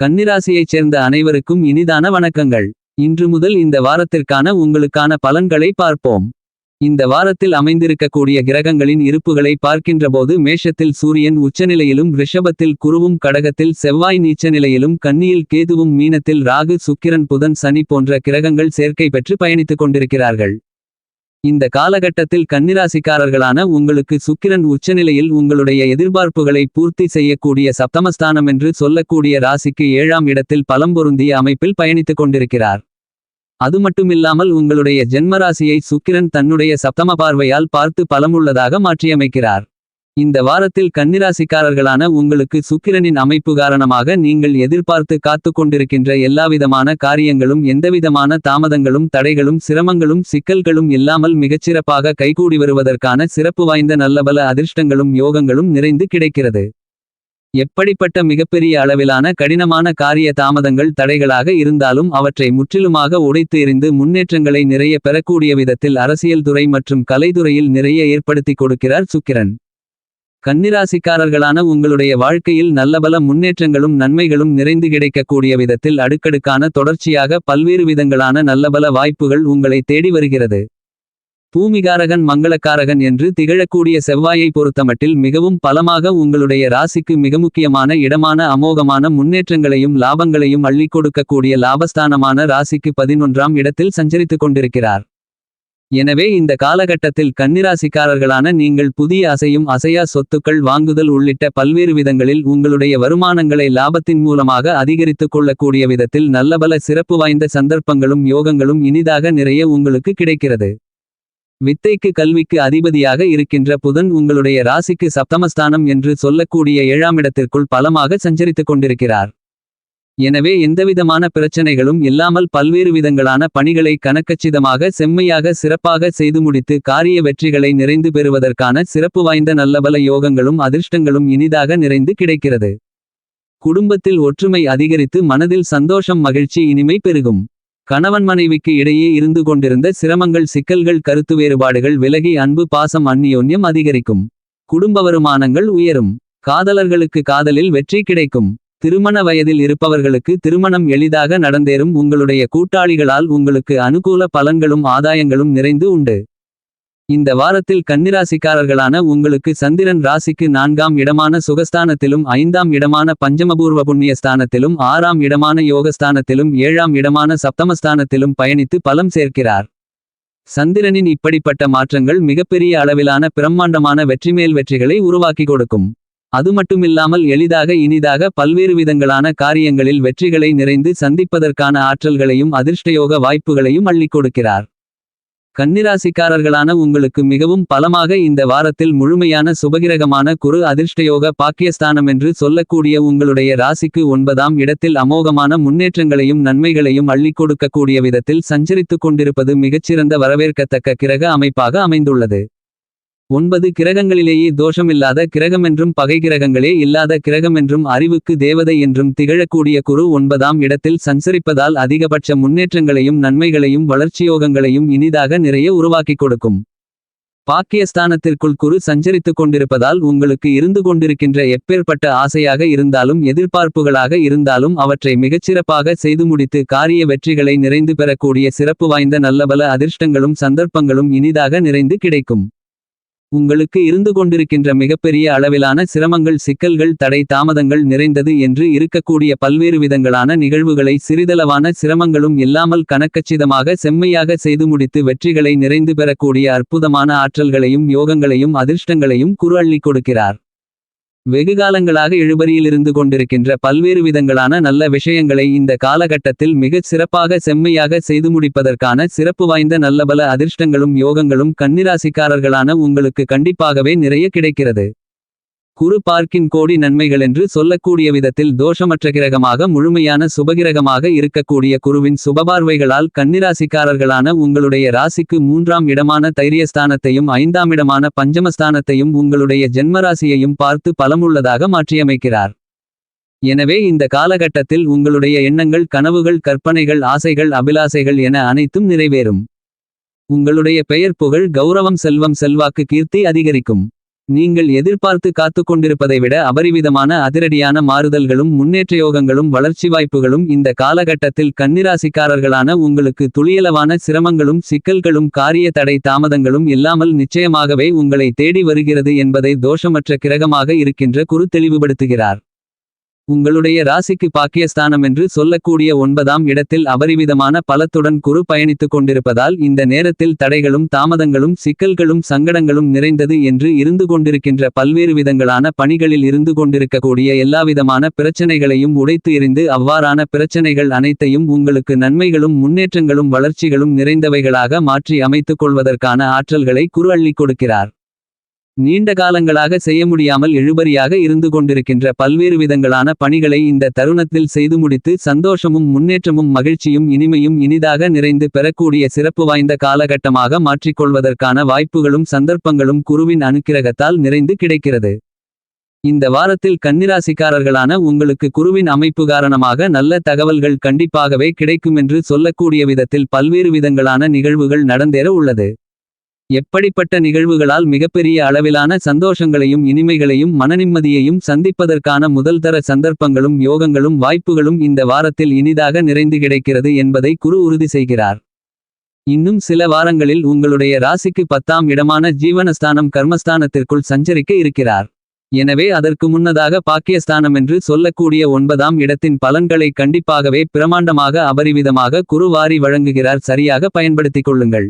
கன்னிராசியைச் சேர்ந்த அனைவருக்கும் இனிதான வணக்கங்கள். இன்று முதல் இந்த வாரத்திற்கான உங்களுக்கான பலன்களை பார்ப்போம். இந்த வாரத்தில் அமைந்திருக்கக்கூடிய கிரகங்களின் இருப்புகளை பார்க்கின்றபோது மேஷத்தில் சூரியன் உச்சநிலையிலும் ரிஷபத்தில் குருவும் கடகத்தில் செவ்வாய் நீச்ச நிலையிலும் கன்னியில் கேதுவும் மீனத்தில் ராகு சுக்கிரன் புதன் சனி போன்ற கிரகங்கள் சேர்க்கை பெற்று பயணித்துக் கொண்டிருக்கிறார்கள். இந்த காலகட்டத்தில் கன்னிராசிக்காரர்களான உங்களுக்கு சுக்கிரன் உச்சநிலையில் உங்களுடைய எதிர்பார்ப்புகளை பூர்த்தி செய்யக்கூடிய சப்தமஸ்தானம் என்று சொல்லக்கூடிய ராசிக்கு ஏழாம் இடத்தில் பலம்பொருந்திய அமைப்பில் பயணித்துக் கொண்டிருக்கிறார். அது மட்டுமில்லாமல் உங்களுடைய ஜென்மராசியை சுக்கிரன் தன்னுடைய சப்தம பார்வையால் பார்த்து பலமுள்ளதாக மாற்றியமைக்கிறார். இந்த வாரத்தில் கன்னிராசிக்காரர்களான உங்களுக்கு சுக்கிரனின் அமைப்பு காரணமாக நீங்கள் எதிர்பார்த்து காத்து கொண்டிருக்கின்ற எல்லாவிதமான காரியங்களும் எந்தவிதமான தாமதங்களும் தடைகளும் சிரமங்களும் சிக்கல்களும் இல்லாமல் மிகச்சிறப்பாக கைகூடி வருவதற்கான சிறப்பு வாய்ந்த நல்லபல அதிர்ஷ்டங்களும் யோகங்களும் நிறைந்து கிடைக்கிறது. எப்படிப்பட்ட மிகப்பெரிய அளவிலான கடினமான காரிய தாமதங்கள் தடைகளாக இருந்தாலும் அவற்றை முற்றிலுமாக உடைத்து எறிந்து முன்னேற்றங்களை நிறைய பெறக்கூடிய விதத்தில் அரசியல் துறை மற்றும் கலைத்துறையில் நிறைய ஏற்படுத்தி கொடுக்கிறார் சுக்கிரன். கன்னிராசிக்காரர்களான உங்களுடைய வாழ்க்கையில் நல்லபல முன்னேற்றங்களும் நன்மைகளும் நிறைந்து கிடைக்கக்கூடிய விதத்தில் அடுக்கடுக்கான தொடர்ச்சியாக பல்வேறு விதங்களான நல்லபல வாய்ப்புகள் உங்களை தேடி வருகிறது. பூமிகாரகன் மங்களக்காரகன் என்று திகழக்கூடிய செவ்வாயை பொறுத்தமட்டில் மிகவும் பலமாக உங்களுடைய ராசிக்கு மிக முக்கியமான இடமான அமோகமான முன்னேற்றங்களையும் லாபங்களையும் அள்ளிக் கொடுக்கக்கூடிய லாபஸ்தானமான ராசிக்கு பதினொன்றாம் இடத்தில் சஞ்சரித்துக் கொண்டிருக்கிறார். எனவே இந்த காலகட்டத்தில் கன்னிராசிக்காரர்களான நீங்கள் புதிய அசையும் அசையா சொத்துக்கள் வாங்குதல் உள்ளிட்ட பல்வேறு விதங்களில் உங்களுடைய வருமானங்களை லாபத்தின் மூலமாக அதிகரித்துக் கொள்ளக்கூடிய விதத்தில் நல்லபல சிறப்பு வாய்ந்த சந்தர்ப்பங்களும் யோகங்களும் இனிதாக நிறைய உங்களுக்கு கிடைக்கிறது. வித்தைக்கு கல்விக்கு அதிபதியாக இருக்கின்ற புதன் உங்களுடைய ராசிக்கு சப்தமஸ்தானம் என்று சொல்லக்கூடிய ஏழாமிடத்திற்குள் பலமாக சஞ்சரித்துக் கொண்டிருக்கிறார். எனவே எந்தவிதமான பிரச்சனைகளும் இல்லாமல் பல்வேறு விதங்களான பணிகளை கணக்கச்சிதமாக செம்மையாக சிறப்பாக செய்து முடித்து காரிய வெற்றிகளை நிறைந்து பெறுவதற்கான சிறப்பு வாய்ந்த நல்லபல யோகங்களும் அதிர்ஷ்டங்களும் இனிதாக நிறைந்து கிடைக்கிறது. குடும்பத்தில் ஒற்றுமை அதிகரித்து மனதில் சந்தோஷம் மகிழ்ச்சி இனிமை பெருகும். கணவன் மனைவிக்கு இடையே இருந்து கொண்டிருந்த சிரமங்கள் சிக்கல்கள் கருத்து வேறுபாடுகள் விலகி அன்பு பாசம் அந்நியோன்யம் அதிகரிக்கும். குடும்ப வருமானங்கள் உயரும். காதலர்களுக்கு காதலில் வெற்றி கிடைக்கும். திருமண வயதில் இருப்பவர்களுக்கு திருமணம் எளிதாக நடந்தேறும் உங்களுடைய கூட்டாளிகளால் உங்களுக்கு அனுகூல பலன்களும் ஆதாயங்களும் நிறைந்து உண்டு. இந்த வாரத்தில் கன்னிராசிக்காரர்களான உங்களுக்கு சந்திரன் ராசிக்கு நான்காம் இடமான சுகஸ்தானத்திலும் ஐந்தாம் இடமான பஞ்சமபூர்வ புண்ணியஸ்தானத்திலும் ஆறாம் இடமான யோகஸ்தானத்திலும் ஏழாம் இடமான சப்தமஸ்தானத்திலும் பயணித்து பலம் சேர்க்கிறார். சந்திரனின் இப்படிப்பட்ட மாற்றங்கள் மிகப்பெரிய அளவிலான பிரம்மாண்டமான வெற்றிமேல் வெற்றிகளை உருவாக்கி கொடுக்கும். அது மட்டுமில்லாமல் எளிதாக இனிதாக பல்வேறு விதங்களான காரியங்களில் வெற்றிகளை நிறைந்து சந்திப்பதற்கான ஆற்றல்களையும் அதிர்ஷ்டயோக வாய்ப்புகளையும் அள்ளிக் கொடுக்கிறார். கன்னிராசிக்காரர்களான உங்களுக்கு மிகவும் பலமாக இந்த வாரத்தில் முழுமையான சுபகிரகமான குரு அதிர்ஷ்டயோக பாக்கியஸ்தானம் என்று சொல்லக்கூடிய உங்களுடைய ராசிக்கு ஒன்பதாம் இடத்தில் அமோகமான முன்னேற்றங்களையும் நன்மைகளையும் அள்ளிக் கொடுக்கக்கூடிய விதத்தில் சஞ்சரித்துக் கொண்டிருப்பது மிகச்சிறந்த வரவேற்கத்தக்க கிரக அமைப்பாக அமைந்துள்ளது. ஒன்பது கிரகங்களிலேயே தோஷமில்லாத கிரகமென்றும் பகை கிரகங்களே இல்லாத கிரகமென்றும் அறிவுக்கு தேவதை என்றும் திகழக்கூடிய குரு ஒன்பதாம் இடத்தில் சஞ்சரிப்பதால் அதிகபட்ச முன்னேற்றங்களையும் நன்மைகளையும் வளர்ச்சியோகங்களையும் இனிதாக நிறைய உருவாக்கிக் கொடுக்கும். பாக்கியஸ்தானத்திற்குள் குரு சஞ்சரித்துக் கொண்டிருப்பதால் உங்களுக்கு இருந்து கொண்டிருக்கின்ற எப்பேற்பட்ட ஆசையாக இருந்தாலும் எதிர்பார்ப்புகளாக இருந்தாலும் அவற்றை மிகச்சிறப்பாக செய்து முடித்து காரிய வெற்றிகளை நிறைந்து பெறக்கூடிய சிறப்பு வாய்ந்த நல்லபல அதிர்ஷ்டங்களும் சந்தர்ப்பங்களும் இனிதாக நிறைந்து கிடைக்கும். உங்களுக்கு இருந்து கொண்டிருக்கின்ற மிகப்பெரிய அளவிலான சிரமங்கள் சிக்கல்கள் தடை தாமதங்கள் நிறைந்தது என்று இருக்கக்கூடிய பல்வேறு விதங்களான நிகழ்வுகளை சிறிதளவான சிரமங்களும் இல்லாமல் கணக்கச்சிதமாக செம்மையாக செய்து முடித்து வெற்றிகளை நிறைந்து பெறக்கூடிய அற்புதமான ஆற்றல்களையும் யோகங்களையும் அதிர்ஷ்டங்களையும் குரு அள்ளி கொடுக்கிறார். வெகுகாலங்களாக இழுபறியில் இருந்து கொண்டிருக்கின்ற பல்வேறு விதங்களான நல்ல விஷயங்களை இந்த காலகட்டத்தில் மிகச் சிறப்பாக செம்மையாக செய்து முடிப்பதற்கான சிறப்பு வாய்ந்த நல்லபல அதிர்ஷ்டங்களும் யோகங்களும் கன்னிராசிக்காரர்களான உங்களுக்கு கண்டிப்பாகவே நிறைய கிடைக்கிறது. குரு பார்க்கின் கோடி நன்மைகளென்று சொல்லக்கூடிய விதத்தில் தோஷமற்ற கிரகமாக முழுமையான சுபகிரகமாக இருக்கக்கூடிய குருவின் சுபபார்வைகளால் கன்னிராசிக்காரர்களான உங்களுடைய ராசிக்கு மூன்றாம் இடமான தைரியஸ்தானத்தையும் ஐந்தாம் இடமான பஞ்சமஸ்தானத்தையும் உங்களுடைய ஜென்மராசியையும் பார்த்து பலமுள்ளதாக மாற்றியமைக்கிறார். எனவே இந்த காலகட்டத்தில் உங்களுடைய எண்ணங்கள் கனவுகள் கற்பனைகள் ஆசைகள் அபிலாசைகள் என அனைத்தும் நிறைவேறும். உங்களுடைய பெயர் புகழ் கௌரவம் செல்வம் செல்வாக்கு கீர்த்தி அதிகரிக்கும். நீங்கள் எதிர்பார்த்து காத்து கொண்டிருப்பதை விட அபரிவிதமான அதிரடியான மாறுதல்களும் முன்னேற்றயோகங்களும் வளர்ச்சி வாய்ப்புகளும் இந்த காலகட்டத்தில் கன்னிராசிக்காரர்களான உங்களுக்கு துளியளவான சிரமங்களும் சிக்கல்களும் காரிய தடை தாமதங்களும் இல்லாமல் நிச்சயமாகவே உங்களை தேடி வருகிறது என்பதை தோஷமற்ற கிரகமாக இருக்கின்ற குரு தெளிவுபடுத்துகிறார் உங்களுடைய ராசிக்கு பாக்கியஸ்தானம் என்று சொல்லக்கூடிய ஒன்பதாம் இடத்தில் அபரிவிதமான பலத்துடன் குரு பயணித்துக் கொண்டிருப்பதால் இந்த நேரத்தில் தடைகளும் தாமதங்களும் சிக்கல்களும் சங்கடங்களும் நிறைந்தது என்று இருந்து கொண்டிருக்கின்ற பல்வேறு விதங்களான பணிகளில் இருந்து கொண்டிருக்கக்கூடிய எல்லாவிதமான பிரச்சனைகளையும் உடைத்து எறிந்து அவ்வாறான பிரச்சனைகள் அனைத்தையும் உங்களுக்கு நன்மைகளும் முன்னேற்றங்களும் வளர்ச்சிகளும் நிறைந்தவைகளாக மாற்றி அமைத்துக் கொள்வதற்கான ஆற்றல்களை குரு அள்ளிக் கொடுக்கிறார். நீண்ட காலங்களாக செய்ய முடியாமல் இழுபறியாக இருந்து கொண்டிருக்கின்ற பல்வேறு விதங்களான பணிகளை இந்த தருணத்தில் செய்து முடித்து சந்தோஷமும் முன்னேற்றமும் மகிழ்ச்சியும் இனிமையும் இனிதாக நிறைந்து பெறக்கூடிய சிறப்பு வாய்ந்த காலகட்டமாக மாற்றிக்கொள்வதற்கான வாய்ப்புகளும் சந்தர்ப்பங்களும் குருவின் அனுக்கிரகத்தால் நிறைந்து கிடைக்கிறது. இந்த வாரத்தில் கன்னிராசிக்காரர்களான உங்களுக்கு குருவின் அமைப்பு காரணமாக நல்ல தகவல்கள் கண்டிப்பாகவே கிடைக்குமென்று சொல்லக்கூடிய விதத்தில் பல்வேறு விதங்களான நிகழ்வுகள் நடந்தேற உள்ளது. எப்படிப்பட்ட நிகழ்வுகளால் மிகப்பெரிய அளவிலான சந்தோஷங்களையும் இனிமைகளையும் மனநிம்மதியையும் சந்திப்பதற்கான முதல்தர சந்தர்ப்பங்களும் யோகங்களும் வாய்ப்புகளும் இந்த வாரத்தில் இனிதாக நிறைந்து கிடைக்கிறது என்பதை குரு உறுதி செய்கிறார். இன்னும் சில வாரங்களில் உங்களுடைய ராசிக்கு பத்தாம் இடமான ஜீவனஸ்தானம் கர்மஸ்தானத்திற்குள் சஞ்சரிக்க இருக்கிறார். எனவே அதற்கு முன்னதாக பாக்கியஸ்தானம் என்று சொல்லக்கூடிய ஒன்பதாம் இடத்தின் பலன்களை கண்டிப்பாகவே பிரமாண்டமாக அபரிவிதமாக குரு வாரி வழங்குகிறார். சரியாக பயன்படுத்திக் கொள்ளுங்கள்.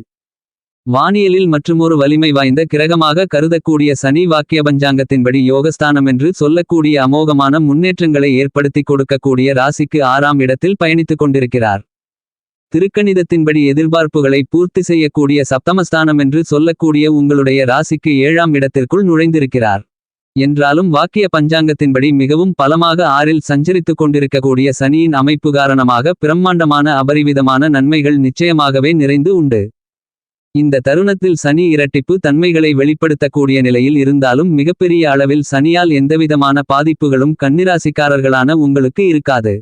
வானியலில் மற்றுமொரு வலிமை வாய்ந்த கிரகமாக கருதக்கூடிய சனி வாக்கிய பஞ்சாங்கத்தின்படி யோகஸ்தானம் என்று சொல்லக்கூடிய அமோகமான முன்னேற்றங்களை ஏற்படுத்திக் கொடுக்கக்கூடிய ராசிக்கு ஆறாம் இடத்தில் பயணித்துக் கொண்டிருக்கிறார். திருக்கணிதத்தின்படி எதிர்பார்ப்புகளை பூர்த்தி செய்யக்கூடிய சப்தமஸ்தானம் என்று சொல்லக்கூடிய உங்களுடைய ராசிக்கு ஏழாம் இடத்திற்குள் நுழைந்திருக்கிறார். என்றாலும் வாக்கிய பஞ்சாங்கத்தின்படி மிகவும் பலமாக ஆறில் சஞ்சரித்துக் கொண்டிருக்கக்கூடிய சனியின் அமைப்பு காரணமாக பிரம்மாண்டமான அபரிவிதமான நன்மைகள் நிச்சயமாகவே நிறைந்து உண்டு. இந்த தருணத்தில் சனி இரட்டிப்பு தன்மைகளை வெளிப்படுத்தக்கூடிய நிலையில் இருந்தாலும் மிகப்பெரிய அளவில் சனியால் எந்தவிதமான பாதிப்புகளும் கண்ணிராசிக்காரர்களான உங்களுக்கு இருக்காது.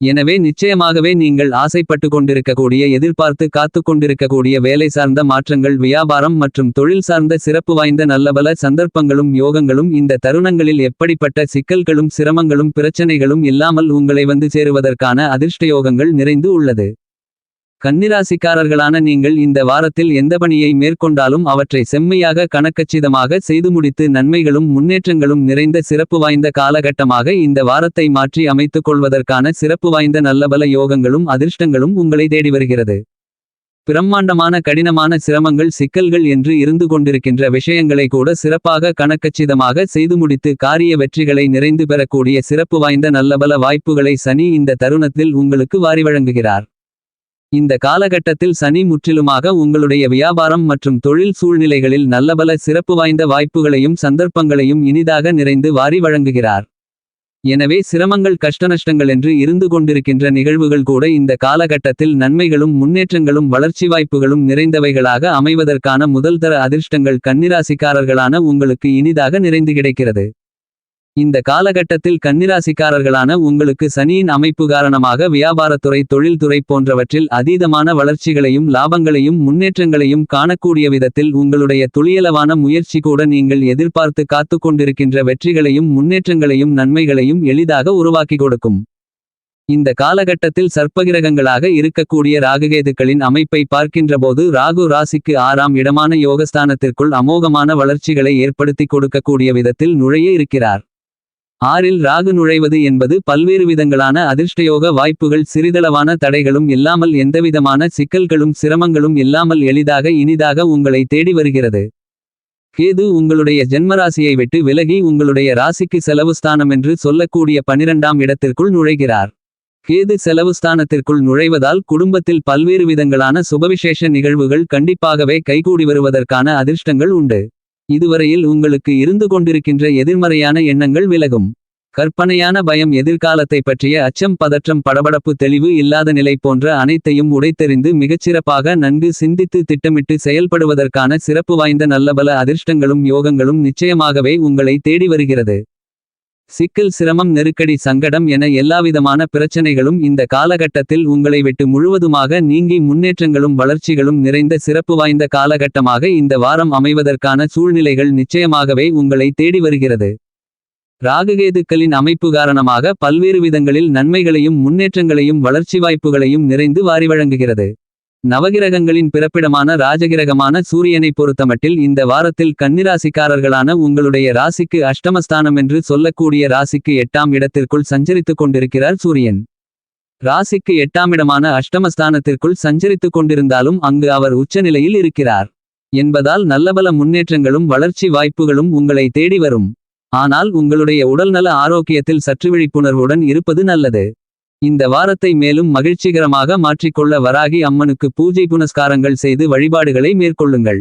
எனவே நிச்சயமாகவே நீங்கள் ஆசைப்பட்டு கொண்டிருக்கக்கூடிய எதிர்பார்த்து காத்து கொண்டிருக்கக்கூடிய வேலை சார்ந்த மாற்றங்கள் வியாபாரம் மற்றும் தொழில் சார்ந்த சிறப்பு வாய்ந்த நல்லபல சந்தர்ப்பங்களும் யோகங்களும் இந்த தருணங்களில் எப்படிப்பட்ட சிக்கல்களும் சிரமங்களும் பிரச்சனைகளும் இல்லாமல் உங்களை வந்து சேருவதற்கான அதிர்ஷ்டயோகங்கள் நிறைந்து உள்ளது. கன்னிராசிக்காரர்களான நீங்கள் இந்த வாரத்தில் எந்த பணியை மேற்கொண்டாலும் அவற்றை செம்மையாக கணக்கச்சிதமாக செய்து முடித்து நன்மைகளும் முன்னேற்றங்களும் நிறைந்த சிறப்பு வாய்ந்த காலகட்டமாக இந்த வாரத்தை மாற்றி அமைத்துக் கொள்வதற்கான சிறப்பு வாய்ந்த நல்லபல யோகங்களும் அதிர்ஷ்டங்களும் உங்களை தேடி வருகிறது. பிரம்மாண்டமான கடினமான சிரமங்கள் சிக்கல்கள் என்று இருந்து கொண்டிருக்கின்ற விஷயங்களை கூட சிறப்பாக கணக்கச்சிதமாக செய்து முடித்து காரிய வெற்றிகளை நிறைந்து பெறக்கூடிய சிறப்பு வாய்ந்த நல்லபல வாய்ப்புகளை சனி இந்த தருணத்தில் உங்களுக்கு வாரி வழங்குகிறார். இந்த காலகட்டத்தில் சனி முற்றிலுமாக உங்களுடைய வியாபாரம் மற்றும் தொழில் சூழ்நிலைகளில் நல்லபல சிறப்பு வாய்ந்த வாய்ப்புகளையும் சந்தர்ப்பங்களையும் இனிதாக நிறைந்து வாரி வழங்குகிறார். எனவே சிரமங்கள் கஷ்டநஷ்டங்கள் என்று இருந்து கொண்டிருக்கின்ற நிகழ்வுகள் கூட இந்த காலகட்டத்தில் நன்மைகளும் முன்னேற்றங்களும் வளர்ச்சி வாய்ப்புகளும் நிறைந்தவைகளாக அமைவதற்கான முதல்தர அதிர்ஷ்டங்கள் கன்னிராசிக்காரர்களான உங்களுக்கு இனிதாக நிறைந்து கிடைக்கிறது. இந்த காலகட்டத்தில் கன்னிராசிக்காரர்களான உங்களுக்கு சனியின் அமைப்பு காரணமாக வியாபாரத்துறை தொழில்துறை போன்றவற்றில் அதீதமான வளர்ச்சிகளையும் லாபங்களையும் முன்னேற்றங்களையும் காணக்கூடிய விதத்தில் உங்களுடைய துளியளவான முயற்சி கூட நீங்கள் எதிர்பார்த்து காத்து கொண்டிருக்கின்ற வெற்றிகளையும் முன்னேற்றங்களையும் நன்மைகளையும் எளிதாக உருவாக்கி கொடுக்கும். இந்த காலகட்டத்தில் சர்ப்பகிரகங்களாக இருக்கக்கூடிய ராகுகேதுக்களின் அமைப்பை பார்க்கின்றபோது ராகு ராசிக்கு ஆறாம் இடமான யோகஸ்தானத்திற்குள் அமோகமான வளர்ச்சிகளை ஏற்படுத்தி கொடுக்கக்கூடிய விதத்தில் நுழைய இருக்கிறார். ஆறில் ராகு நுழைவது என்பது பல்வேறு விதங்களான அதிர்ஷ்டயோக வாய்ப்புகள் சிறிதளவான தடைகளும் இல்லாமல் எந்தவிதமான சிக்கல்களும் சிரமங்களும் இல்லாமல் எளிதாக இனிதாக உங்களை தேடி வருகிறது. கேது உங்களுடைய ஜென்மராசியை விட்டு விலகி உங்களுடைய ராசிக்கு செலவு ஸ்தானம் என்று சொல்லக்கூடிய பனிரெண்டாம் இடத்திற்குள் நுழைகிறார். கேது செலவு ஸ்தானத்திற்குள் நுழைவதால் குடும்பத்தில் பல்வேறு விதங்களான சுபவிசேஷ நிகழ்வுகள் கண்டிப்பாகவே கைகூடி வருவதற்கான அதிர்ஷ்டங்கள் உண்டு. இதுவரையில் உங்களுக்கு இருந்து கொண்டிருக்கின்ற எதிர்மறையான எண்ணங்கள் விலகும். கற்பனையான பயம் எதிர்காலத்தை பற்றிய அச்சம் பதற்றம் படபடப்பு தெளிவு இல்லாத நிலை போன்ற அனைத்தையும் உடைத்தெறிந்து மிகச்சிறப்பாக நன்கு சிந்தித்து திட்டமிட்டு செயல்படுவதற்கான சிறப்பு வாய்ந்த நல்லபல அதிர்ஷ்டங்களும் யோகங்களும் நிச்சயமாகவே உங்களை தேடி வருகிறது. சிக்கல் சிரமம் நெருக்கடி சங்கடம் என எல்லாவிதமான பிரச்சனைகளும் இந்த காலகட்டத்தில் உங்களை விட்டு முழுவதுமாக நீங்கி முன்னேற்றங்களும் வளர்ச்சிகளும் நிறைந்த சிறப்பு வாய்ந்த காலகட்டமாக இந்த வாரம் அமைவதற்கான சூழ்நிலைகள் நிச்சயமாகவே உங்களை தேடி வருகிறது. ராகுகேதுக்களின் அமைப்பு காரணமாக பல்வேறு விதங்களில் நன்மைகளையும் முன்னேற்றங்களையும் வளர்ச்சி வாய்ப்புகளையும் நிறைந்து வாரி வழங்குகிறது நவகிரகங்களின் பிறப்பிடமான ராஜகிரகமான சூரியனை பொறுத்தமட்டில் இந்த வாரத்தில் கன்னிராசிக்காரர்களான உங்களுடைய ராசிக்கு அஷ்டமஸ்தானம் என்று சொல்லக்கூடிய ராசிக்கு எட்டாம் இடத்திற்குள் சஞ்சரித்துக் கொண்டிருக்கிறார் சூரியன். ராசிக்கு எட்டாம் இடமான அஷ்டமஸ்தானத்திற்குள் சஞ்சரித்துக் கொண்டிருந்தாலும் அங்கு அவர் உச்சநிலையில் இருக்கிறார். என்பதால் நல்லபல முன்னேற்றங்களும் வளர்ச்சி வாய்ப்புகளும் உங்களை தேடி வரும். ஆனால் உங்களுடைய உடல்நல ஆரோக்கியத்தில் சற்று விழிப்புணர்வுடன் இருப்பது நல்லது. இந்த வாரத்தை மேலும் மகிழ்ச்சிகரமாக மாற்றிக்கொள்ள வராகி அம்மனுக்கு பூஜை புனஸ்காரங்கள் செய்து வழிபாடுகளை மேற்கொள்ளுங்கள்.